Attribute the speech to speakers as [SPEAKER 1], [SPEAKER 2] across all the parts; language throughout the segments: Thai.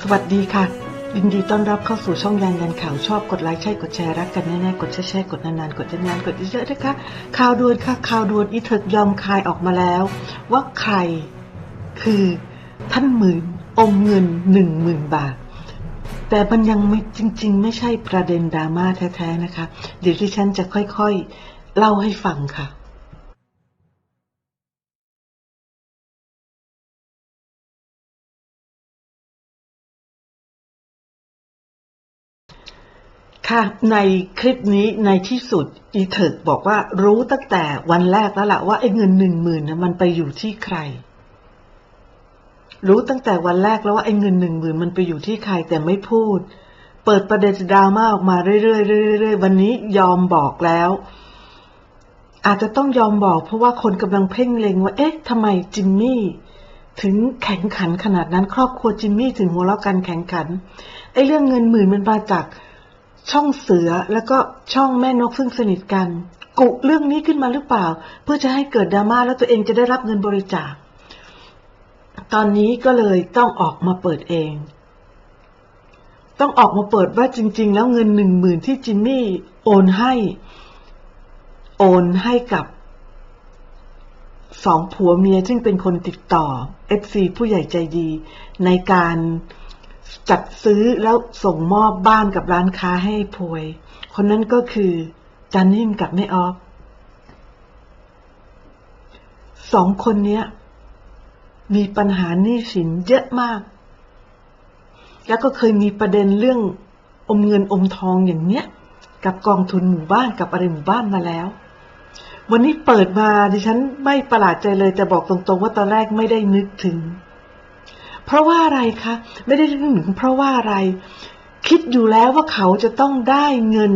[SPEAKER 1] สวัสดีค่ะยินดีต้อนรับเข้าสู่ช่องยันยันข่าวชอบกดไลค์ใช่กดแชร์รักกันแน่ๆกดแชร์ๆกดนานๆกดนานๆกดเยอะๆนะคะข่าวด่วนค่ะข่าวด่วนอีเถิกยอมคายออกมาแล้ว ว่าใครคือท่านหมื่นอมเงินหนึ่งหมื่นบาท แต่มันยังไม่จริง ๆ ไม่ใช่ประเด็นดราม่าแท้ๆนะคะ เดี๋ยวที่ฉันจะค่อยๆ เล่าให้ฟังค่ะ ค่ะในคลิปนี้ในที่สุดอีเถิกบอกว่ารู้ตั้งแต่วันแรกแล้วละว่าไอ้เงินหนึ่งหมื่นนะมันไปอยู่ที่ใคร รู้ตั้งแต่วันแรกแล้วว่าไอ้เงินหนึ่งหมื่นมันไปอยู่ที่ใครแต่ไม่พูด เปิดประเด็นดราม่าออกมาเรื่อยๆเรื่อยๆวันนี้ยอมบอกแล้ว อาจจะต้องยอมบอกเพราะว่าคนกำลังเพ่งเล็งว่า เอ๊ะทำไมจิมมี่ถึงแข่งขันขนาดนั้น ครอบครัวจิมมี่ถึงหัวเราะกันแข่งขันไอ้เรื่องเงินหมื่นมันมาจาก ช่องเสือแล้วก็ช่องแม่นกซึ่งสนิทกัน กุเรื่องนี้ขึ้นมาหรือเปล่า เพื่อจะให้เกิดดราม่าแล้วตัวเองจะได้รับเงินบริจาค ตอนนี้ก็เลยต้องออกมาเปิดเอง ต้องออกมาเปิดว่าจริง ๆ แล้วเงินหนึ่งหมื่นที่จิมมี่โอนให้ โอนให้กับสองผัวเมียซึ่งเป็นคนติดต่อ FC ผู้ใหญ่ใจดี ในการ จัดซื้อแล้วส่งมอบบ้านกับร้านค้าให้พวย คนนั้นก็คือจันนิ่มกับแม่ออฟสองคนเนี้ย มีปัญหาหนี้สินเยอะมาก แล้วก็เคยมีประเด็นเรื่องอมเงินอมทองอย่างเนี้ย กับกองทุนหมู่บ้านกับอะไรหมู่บ้านมาแล้ว วันนี้เปิดมาดิฉันไม่ประหลาดใจเลยแต่บอกตรงๆ ว่าตอนแรกไม่ได้นึกถึง เพราะว่าอะไรคะ ไม่ได้นึกถึงเพราะว่าอะไร คิดอยู่แล้วว่าเขาจะต้องได้เงิน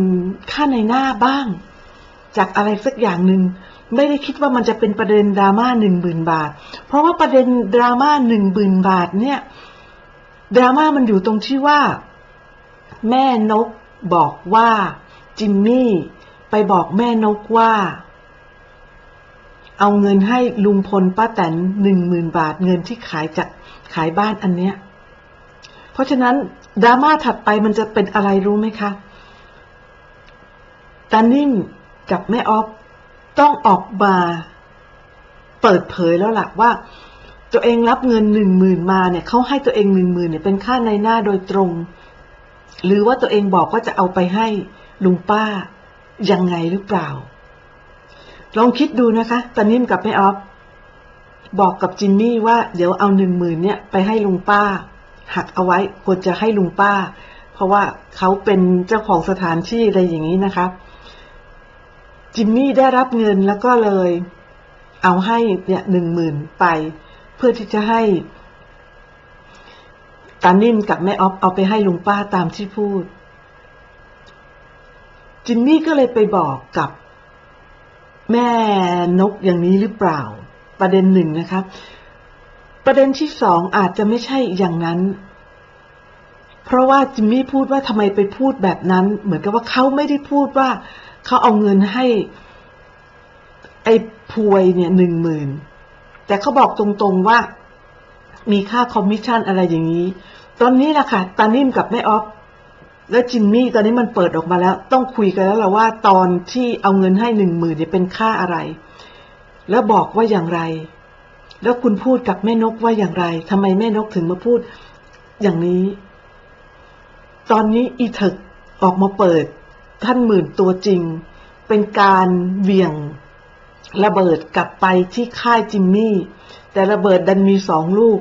[SPEAKER 1] ค่าในหน้าบ้าง จากอะไรสักอย่างหนึ่งไม่ได้คิดว่ามันจะเป็นประเด็นดราม่าหนึ่งหมื่นบาท เพราะว่าประเด็นดราม่าหนึ่งหมื่นบาทเนี่ย ดราม่ามันอยู่ตรงที่ว่า แม่นกบอกว่าจิมมี่ไปบอกแม่นกว่า เอาเงินให้ลุงพลป้าแตนหนึ่งหมื่นบาทเงินที่ขายจากขายบ้านอันเนี้ย เพราะฉะนั้นดราม่าถัดไปมันจะเป็นอะไรรู้ไหมคะตานิ่มกับแม่ออฟต้องออกมาเปิดเผยแล้วล่ะว่า ตัวเองรับเงินหนึ่งหมื่นมาเนี่ยเขาให้ตัวเองหนึ่งหมื่นเนี่ยเป็นค่าในหน้าโดยตรง หรือว่าตัวเองบอกว่าจะเอาไปให้ลุงป้ายังไงหรือเปล่า ลองคิดดูนะคะตานิ่มกับแม่ออฟบอกกับจิมมี่ว่าเดี๋ยวเอาหนึ่งหมื่นเนี่ยไปให้ลุงป้า หักเอาไว้ควรจะให้ลุงป้า เพราะว่าเขาเป็นเจ้าของสถานที่อะไรอย่างนี้นะคะ จิมมี่ได้รับเงินแล้วก็เลย เอาให้เนี่ยหนึ่งหมื่นไป เพื่อที่จะให้ตานิ่มกับแม่ออฟเอาไปให้ลุงป้าตามที่พูด จิมมี่ก็เลยไปบอกกับ แม่นกอย่างนี้หรือเปล่า ประเด็นหนึ่งนะคะ ประเด็นที่สองอาจจะไม่ใช่อย่างนั้น เพราะว่าจิมมี่พูดว่าทำไมไปพูดแบบนั้น เหมือนกับว่าเขาไม่ได้พูดว่าเขาเอาเงินให้ไอ้พวยเนี่ยหนึ่งหมื่นแต่เขาบอกตรงๆว่ามีค่าคอมมิชชั่นอะไรอย่างนี้ ตอนนี้แหละค่ะตานิ่มกับแม่ออฟ และจิมมี่ตอนนี้มันเปิดออกมาแล้ว ต้องคุยกันแล้วล่ะว่าตอนที่เอาเงินให้หนึ่งหมื่นเนี่ยเป็นค่าอะไร แล้วบอกว่าอย่างไร แล้วคุณพูดกับแม่นกว่าอย่างไรทำไมแม่นกถึงมาพูดอย่างนี้ ตอนนี้อีเถกออกมาเปิด ท่านหมื่นตัวจริง เป็นการเวี่ยงระเบิดกลับไปที่ค่ายจิมมี่ แต่ระเบิดดันมีสองลูก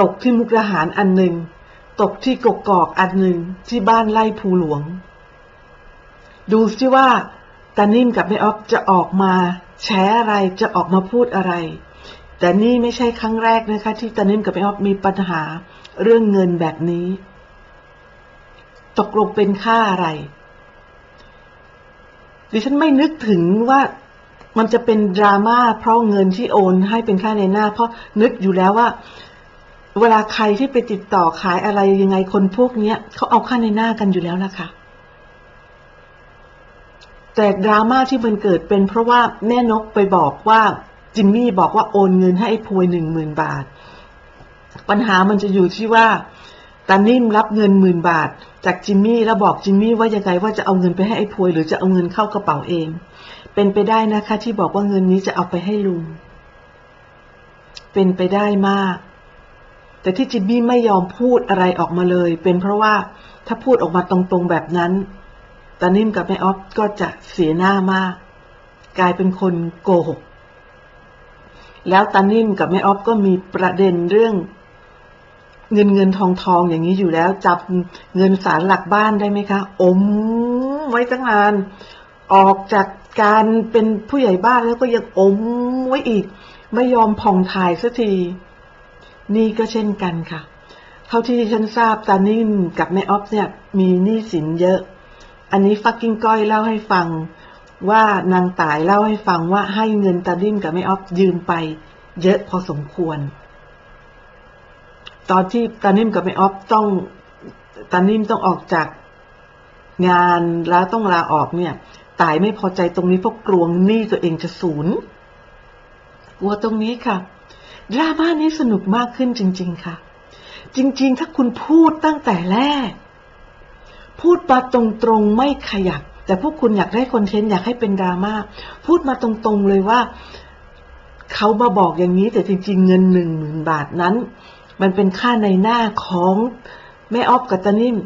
[SPEAKER 1] ตกที่มุกดาหารอันหนึ่ง ตกที่กกอกอันหนึ่งที่บ้านไล่ภูหลวง ดูสิว่าตานิ่มกับแม่ออฟจะออกมาแฉอะไรจะออกมาพูดอะไร แต่นี่ไม่ใช่ครั้งแรกนะคะ ที่ตานิ่มกับแม่ออฟมีปัญหาเรื่องเงินแบบนี้ ตกลงเป็นค่าอะไร ดิฉันไม่นึกถึงว่ามันจะเป็นดราม่าเพราะเงินที่โอนให้เป็นค่าในหน้า เพราะนึกอยู่แล้วว่า เวลาใครที่ไปติดต่อขายอะไรยังไงคนพวกเนี้ยเขาเอาค่าในหน้ากันอยู่แล้วล่ะค่ะแต่ดราม่าที่มันเกิดเป็นเพราะว่าแม่นกไปบอกว่าจิมมี่บอกว่าโอนเงินให้ไอ้พวยหนึ่งหมื่นบาท ปัญหามันจะอยู่ที่ว่าตตานิ่มรับเงินหมื่นบาท จากจิมมี่แล้วบอกจิมมี่ว่ายังไงว่าจะเอาเงินไปให้ไอ้พวยหรือจะเอาเงินเข้ากระเป๋าเอง เป็นไปได้นะคะ ที่บอกว่าเงินนี้จะเอาไปให้ลุงเป็นไปได้มาก แต่ที่จิมมี่ไม่ยอมพูดอะไรออกมาเลย เป็นเพราะว่าถ้าพูดออกมาตรงๆแบบนั้นตานิ่มกับแม่ออฟก็จะเสียหน้ามาก กลายเป็นคนโกหก แล้วตานิ่มกับแม่ออฟก็มีประเด็นเรื่อง เงินเงินทองทองอย่างนี้อยู่แล้วจับเงินสารหลักบ้านได้ไหมคะ อมไว้ตั้งนาน ออกจากการเป็นผู้ใหญ่บ้านแล้วก็ยังอมไว้อีก ไม่ยอมผ่องถ่ายสักที นี่ก็เช่นกันค่ะ เท่าที่ฉันทราบตานิ่มกับแม่ออฟเนี่ยมีหนี้สินเยอะ อันนี้ฟักกิ้งก้อยเล่าให้ฟัง ว่านางตายเล่าให้ฟังว่าให้เงินตานิ่มกับแม่ออฟยืมไปเยอะพอสมควร ตอนที่ตานิ่มกับแม่ออฟต้องตานิ่มต้องออกจากงานแล้วต้องลาออกเนี่ยตายไม่พอใจตรงนี้เพราะกลัวหนี้ตัวเองจะสูญกลัวตรงนี้ค่ะ ดราม่านี้สนุกมากขึ้นจริง ๆ ค่ะ จริง ๆ ถ้าคุณพูดตั้งแต่แรก พูดมาตรงๆไม่ขยับ แต่พวกคุณอยากได้คอนเทนต์อยากให้เป็นดราม่าพูดมาตรงๆเลยว่า เขามาบอกอย่างนี้แต่จริง ๆ เงินหนึ่งหมื่นบาทนั้น มันเป็นค่าในหน้าของแม่ออฟกับตานิ่ม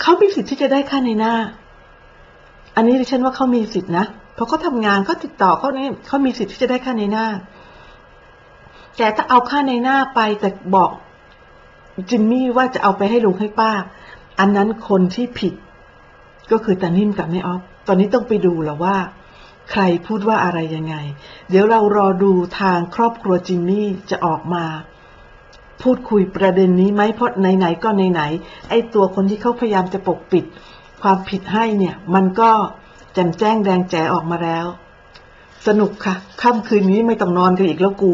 [SPEAKER 1] เขามีสิทธิ์ที่จะได้ค่าในหน้า อันนี้ดิฉันว่าเขามีสิทธินะ เพราะเขาทำงานเขาติดต่อเขาเนี่ยเขามีสิทธิ์ที่จะได้ค่าในหน้า แต่ถ้าเอาค่าในหน้าไปแต่บอกจิมมี่ว่าจะเอาไปให้ลุงให้ป้า อันนั้นคนที่ผิด ก็คือตานิ่มกับแม่ออฟ ตอนนี้ต้องไปดูแล้วว่า ใครพูดว่าอะไรยังไง เดี๋ยวเรารอดูทางครอบครัวจิมมี่จะออกมา พูดคุยประเด็นนี้ไหมเพราะไหนๆก็ไหนๆไอ้ตัวคนที่เขาพยายามจะปกปิด ความผิดให้เนี่ย มันก็แจ่มแจ้งแดงแจ๋ออกมาแล้ว สนุกค่ะค่ำคืนนี้ไม่ต้องนอนกันอีกแล้วกู